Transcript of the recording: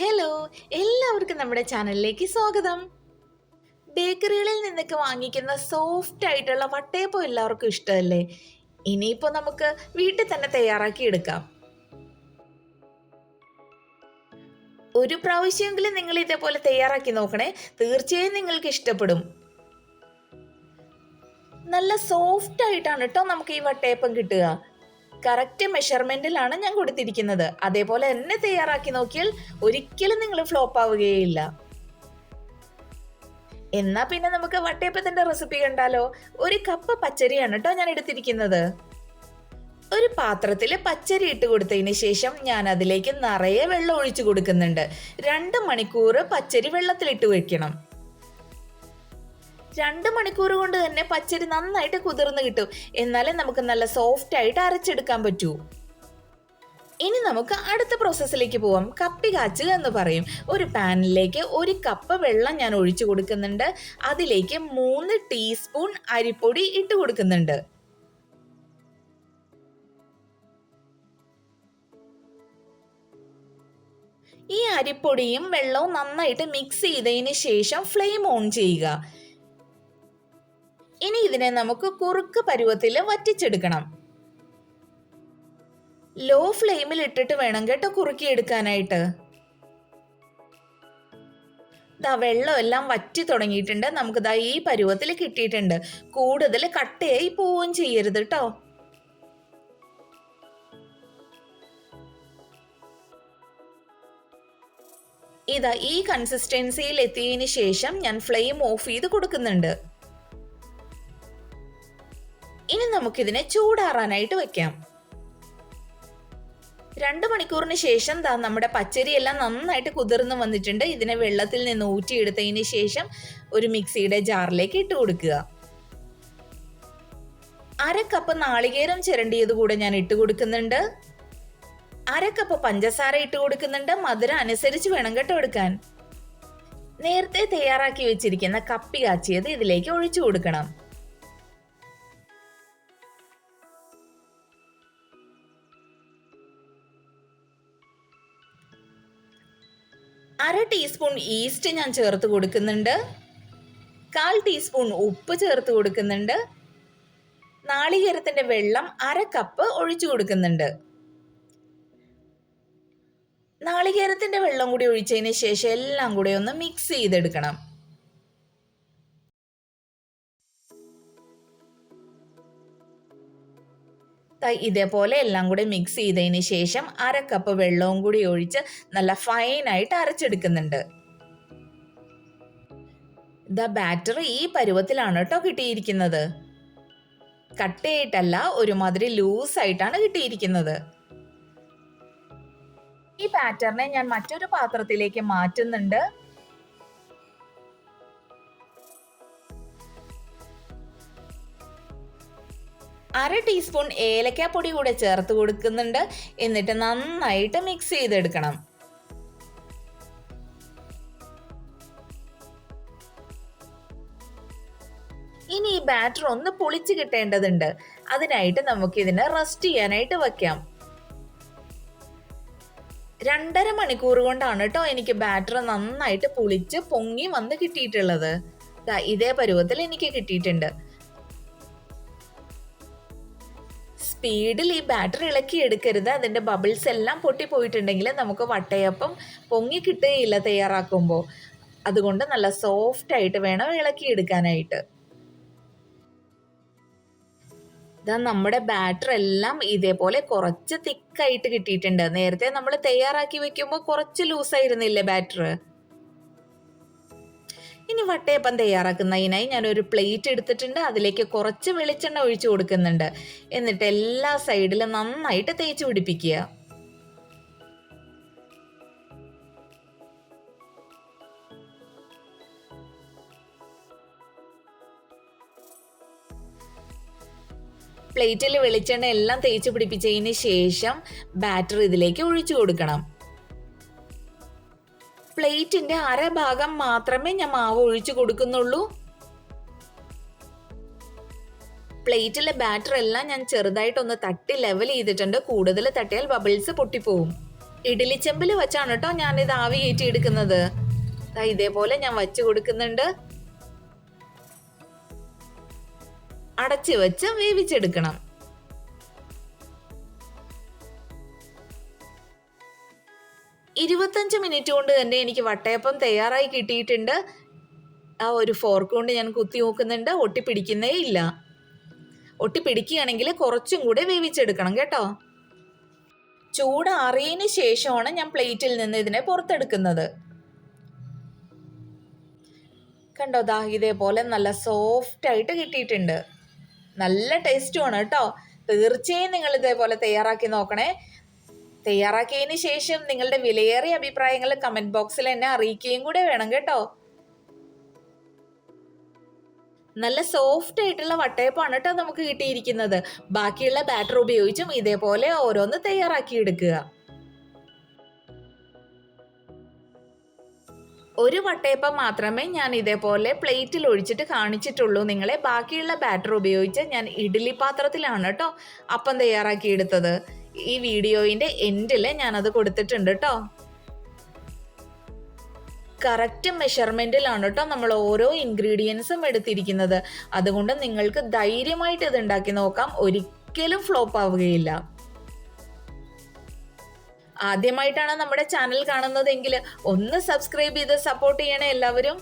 Hello എല്ലാവർക്കും നമ്മുടെ ചാനലിലേക്ക് സ്വാഗതം. ബേക്കറികളിൽ നിന്നൊക്കെ വാങ്ങിക്കുന്ന സോഫ്റ്റ് ആയിട്ടുള്ള വട്ടയപ്പം എല്ലാവർക്കും ഇഷ്ടമല്ലേ? ഇനിയിപ്പോൾ നമുക്ക് വീട്ടിൽ തന്നെ തയ്യാറാക്കി എടുക്കാം. ഒരു പ്രാവശ്യമെങ്കിലും നിങ്ങൾ ഇതേപോലെ തയ്യാറാക്കി നോക്കണേ തീർച്ചയായും നിങ്ങൾക്ക് ഇഷ്ടപ്പെടും. നല്ല സോഫ്റ്റ് ആയിട്ടാണ് കേട്ടോ നമുക്ക് ഈ വട്ടയപ്പം കിട്ടുക. കറക്റ്റ് മെഷർമെന്റിലാണ് ഞാൻ കൊടുത്തിരിക്കുന്നത്. അതേപോലെ തന്നെ തയ്യാറാക്കി നോക്കിയാൽ ഒരിക്കലും നിങ്ങൾ ഫ്ലോപ്പ് ആവുകയില്ല. എന്നാ പിന്നെ നമുക്ക് വട്ടയപ്പത്തിന്റെ റെസിപ്പി കണ്ടാലോ? ഒരു കപ്പ് പച്ചരിയാണ് കേട്ടോ ഞാൻ എടുത്തിരിക്കുന്നത്. ഒരു പാത്രത്തിൽ പച്ചരി ഇട്ട് കൊടുത്തതിന് ശേഷം ഞാൻ അതിലേക്ക് നിറയെ വെള്ളം ഒഴിച്ചു കൊടുക്കുന്നുണ്ട്. രണ്ട് മണിക്കൂർ പച്ചരി വെള്ളത്തിലിട്ട് വെക്കണം. രണ്ട് മണിക്കൂർ കൊണ്ട് തന്നെ പച്ചരി നന്നായിട്ട് കുതിർന്ന് കിട്ടും. എന്നാലേ നമുക്ക് നല്ല സോഫ്റ്റ് ആയിട്ട് അരച്ചെടുക്കാൻ പറ്റൂ. ഇനി നമുക്ക് അടുത്ത പ്രോസസ്സിലേക്ക് പോവാം. കപ്പി കാച്ചുക എന്ന് പറയും. ഒരു പാനിലേക്ക് ഒരു കപ്പ് വെള്ളം ഞാൻ ഒഴിച്ചു കൊടുക്കുന്നുണ്ട്. അതിലേക്ക് മൂന്ന് ടീസ്പൂൺ അരിപ്പൊടി ഇട്ട് കൊടുക്കുന്നുണ്ട്. ഈ അരിപ്പൊടിയും വെള്ളവും നന്നായിട്ട് മിക്സ് ചെയ്തതിന് ശേഷം ഫ്ലെയിം ഓൺ ചെയ്യുക. ഇനി ഇതിനെ നമുക്ക് കുറുക്ക് പരുവത്തിൽ വറ്റിച്ചെടുക്കണം. ലോ ഫ്ലെയിമിൽ ഇട്ടിട്ട് വേണം കേട്ടോ കുറുക്കി എടുക്കാനായിട്ട് ദാ വെള്ളം എല്ലാം വറ്റി തുടങ്ങിയിട്ടുണ്ട്. നമുക്ക് ദാ ഈ പരുവത്തിൽ കിട്ടിയിട്ടുണ്ട്. കൂടുതൽ കട്ടയായി പോവുകയും ചെയ്യരുത് കേട്ടോ. ഇതാ ഈ കൺസിസ്റ്റൻസിയിൽ എത്തിയതിന് ശേഷം ഞാൻ ഫ്ലെയിം ഓഫ് ചെയ്ത് കൊടുക്കുന്നുണ്ട്. നമുക്കിതിനെ ചൂടാറാനായിട്ട് വെക്കാം. രണ്ട് മണിക്കൂറിന് ശേഷം ദാ നമ്മുടെ പച്ചരി എല്ലാം നന്നായിട്ട് കുതിർന്ന് വന്നിട്ടുണ്ട്. ഇതിനെ വെള്ളത്തിൽ നിന്ന് ഊറ്റിയെടുത്തതിന് ശേഷം ഒരു മിക്സിയുടെ ജാറിലേക്ക് ഇട്ട് കൊടുക്കുക. അര കപ്പ് നാളികേരം ചിരണ്ടിയത് കൂടെ ഞാൻ ഇട്ട് കൊടുക്കുന്നുണ്ട്. അര കപ്പ് പഞ്ചസാര ഇട്ട് കൊടുക്കുന്നുണ്ട്. മധുരം അനുസരിച്ച് വേണം കേട്ടോ എടുക്കാൻ. നേരത്തെ തയ്യാറാക്കി വെച്ചിരിക്കുന്ന കപ്പി കാച്ചിയത് ഇതിലേക്ക് ഒഴിച്ചു കൊടുക്കണം. അര ടീസ്പൂൺ ഈസ്റ്റ് ഞാൻ ചേർത്ത് കൊടുക്കുന്നുണ്ട്. കാൽ ടീസ്പൂൺ ഉപ്പ് ചേർത്ത് കൊടുക്കുന്നുണ്ട്. നാളികേരത്തിന്റെ വെള്ളം അര കപ്പ് ഒഴിച്ചു കൊടുക്കുന്നുണ്ട്. നാളികേരത്തിന്റെ വെള്ളം കൂടി ഒഴിച്ചതിന് ശേഷം എല്ലാം കൂടി ഒന്ന് മിക്സ് ചെയ്തെടുക്കണം. ഇതേപോലെ എല്ലാം കൂടി മിക്സ് ചെയ്തതിന് ശേഷം അര കപ്പ് വെള്ളവും കൂടി ഒഴിച്ച് നല്ല ഫൈനായിട്ട് അരച്ചെടുക്കുന്നുണ്ട്. ദ ബാറ്റർ ഈ പരുവത്തിലാണ് കേട്ടോ കിട്ടിയിരിക്കുന്നത്. കട്ടയായിട്ടല്ല ഒരുമാതിരി ലൂസായിട്ടാണ് കിട്ടിയിരിക്കുന്നത്. ഈ പാറ്റേണിനെ ഞാൻ മറ്റൊരു പാത്രത്തിലേക്ക് മാറ്റുന്നുണ്ട്. അര ടീസ്പൂൺ ഏലക്കാപ്പൊടി കൂടെ ചേർത്ത് കൊടുക്കുന്നുണ്ട്. എന്നിട്ട് നന്നായിട്ട് മിക്സ് ചെയ്തെടുക്കണം. ഇനി ഈ ബാറ്റർ ഒന്ന് പൊളിച്ച് കിട്ടേണ്ടതുണ്ട്. അതിനായിട്ട് നമുക്ക് ഇതിനെ റെസ്റ്റ് ചെയ്യാനായിട്ട് വെക്കാം. രണ്ടര മണിക്കൂർ കൊണ്ടാണ് കേട്ടോ എനിക്ക് ബാറ്റർ നന്നായിട്ട് പുളിച്ച് പൊങ്ങി വന്ന് കിട്ടിയിട്ടുള്ളത്. ഇതേ പരുവത്തിൽ എനിക്ക് കിട്ടിയിട്ടുണ്ട്. സ്പീഡിൽ ഈ ബാറ്ററി ഇളക്കി എടുക്കരുത്. അതിന്റെ ബബിൾസ് എല്ലാം പൊട്ടി പോയിട്ടുണ്ടെങ്കിൽ നമുക്ക് വട്ടയപ്പം പൊങ്ങി കിട്ടുകയില്ല തയ്യാറാക്കുമ്പോൾ. അതുകൊണ്ട് നല്ല സോഫ്റ്റ് ആയിട്ട് വേണം ഇളക്കി എടുക്കാനായിട്ട്. ഇതാ നമ്മുടെ ബാറ്റർ എല്ലാം ഇതേപോലെ കുറച്ച് തിക്കായിട്ട് കിട്ടിയിട്ടുണ്ട്. നേരത്തെ നമ്മൾ തയ്യാറാക്കി വെക്കുമ്പോൾ കുറച്ച് ലൂസായിരുന്നില്ലേ ബാറ്റർ ഇനി വട്ടയപ്പം തയ്യാറാക്കുന്നതിനായി ഞാൻ ഒരു പ്ലേറ്റ് എടുത്തിട്ടുണ്ട്. അതിലേക്ക് കുറച്ച് വെളിച്ചെണ്ണ ഒഴിച്ച് കൊടുക്കുന്നുണ്ട്. എന്നിട്ട് എല്ലാ സൈഡിലും നന്നായിട്ട് തേച്ച് പിടിപ്പിക്കുക. പ്ലേറ്റിൽ വെളിച്ചെണ്ണ എല്ലാം തേച്ച് പിടിപ്പിച്ചതിന് ശേഷം ബാറ്റർ ഇതിലേക്ക് ഒഴിച്ചു കൊടുക്കണം. പ്ലേറ്റിന്റെ അരഭാഗം മാത്രമേ ഞാൻ മാവ് ഒഴിച്ചു കൊടുക്കുന്നുള്ളൂ. പ്ലേറ്റിലെ ബാറ്റർ എല്ലാം ഞാൻ ചെറുതായിട്ടൊന്ന് തട്ടി ലെവൽ ചെയ്തിട്ടുണ്ട്. കൂടുതൽ തട്ടിയാൽ ബബിൾസ് പൊട്ടിപ്പോവും. ഇഡലിച്ചെമ്പിൽ വെച്ചാണ് കേട്ടോ ഞാനിത് ആവി കയറ്റി എടുക്കുന്നത്. ഇതേപോലെ ഞാൻ വച്ച് കൊടുക്കുന്നുണ്ട്. അടച്ചു വെച്ച് വേവിച്ചെടുക്കണം. ഇരുപത്തഞ്ച് മിനിറ്റ് കൊണ്ട് തന്നെ എനിക്ക് വട്ടയപ്പം തയ്യാറായി കിട്ടിയിട്ടുണ്ട്. ആ ഒരു ഫോർക്ക് കൊണ്ട് ഞാൻ കുത്തി നോക്കുന്നുണ്ട്. ഒട്ടിപ്പിടിക്കുന്നേ ഇല്ല. ഒട്ടിപ്പിടിക്കുകയാണെങ്കിൽ കുറച്ചും കൂടെ വേവിച്ചെടുക്കണം കേട്ടോ. ചൂടാറിയതിന് ശേഷമാണ് ഞാൻ പ്ലേറ്റിൽ നിന്ന് ഇതിനെ പുറത്തെടുക്കുന്നത്. കണ്ടോ ദാ ഇതേപോലെ നല്ല സോഫ്റ്റ് ആയിട്ട് കിട്ടിയിട്ടുണ്ട്. നല്ല ടേസ്റ്റുമാണ് കേട്ടോ. തീർച്ചയായും നിങ്ങൾ ഇതേപോലെ തയ്യാറാക്കി നോക്കണേ. തയ്യാറാക്കിയതിന് ശേഷം നിങ്ങളുടെ വിലയേറിയ അഭിപ്രായങ്ങൾ കമന്റ് ബോക്സിൽ എന്നെ അറിയിക്കുകയും കൂടെ വേണം കേട്ടോ. നല്ല സോഫ്റ്റ് ആയിട്ടുള്ള വട്ടയപ്പാണ് കേട്ടോ നമുക്ക് കിട്ടിയിരിക്കുന്നത്. ബാക്കിയുള്ള ബാറ്റർ ഉപയോഗിച്ചും ഇതേപോലെ ഓരോന്ന് തയ്യാറാക്കി എടുക്കുക. ഒരു വട്ടയപ്പം മാത്രമേ ഞാൻ ഇതേപോലെ പ്ലേറ്റിൽ ഒഴിച്ചിട്ട് കാണിച്ചിട്ടുള്ളൂ. നിങ്ങളെ ബാക്കിയുള്ള ബാറ്റർ ഉപയോഗിച്ച് ഞാൻ ഇഡ്ഡലി പാത്രത്തിലാണ് കേട്ടോ അപ്പം തയ്യാറാക്കി എടുത്തത്. ഈ വീഡിയോയിന്റെ എൻഡിൽ ഞാനത് കൊടുത്തിട്ടുണ്ട് കേട്ടോ കറക്റ്റ് മെഷർമെന്റിലാണ് കേട്ടോ നമ്മൾ ഓരോ ഇൻഗ്രീഡിയൻസും എടുത്തിരിക്കുന്നത്. അതുകൊണ്ട് നിങ്ങൾക്ക് ധൈര്യമായിട്ട് ഇത് ഉണ്ടാക്കി നോക്കാം. ഒരിക്കലും ഫ്ലോപ്പ് ആവുകയില്ല. ആദ്യമായിട്ടാണ് നമ്മുടെ ചാനൽ കാണുന്നതെങ്കിൽ ഒന്ന് സബ്സ്ക്രൈബ് ചെയ്ത് സപ്പോർട്ട് ചെയ്യണേ എല്ലാവരും.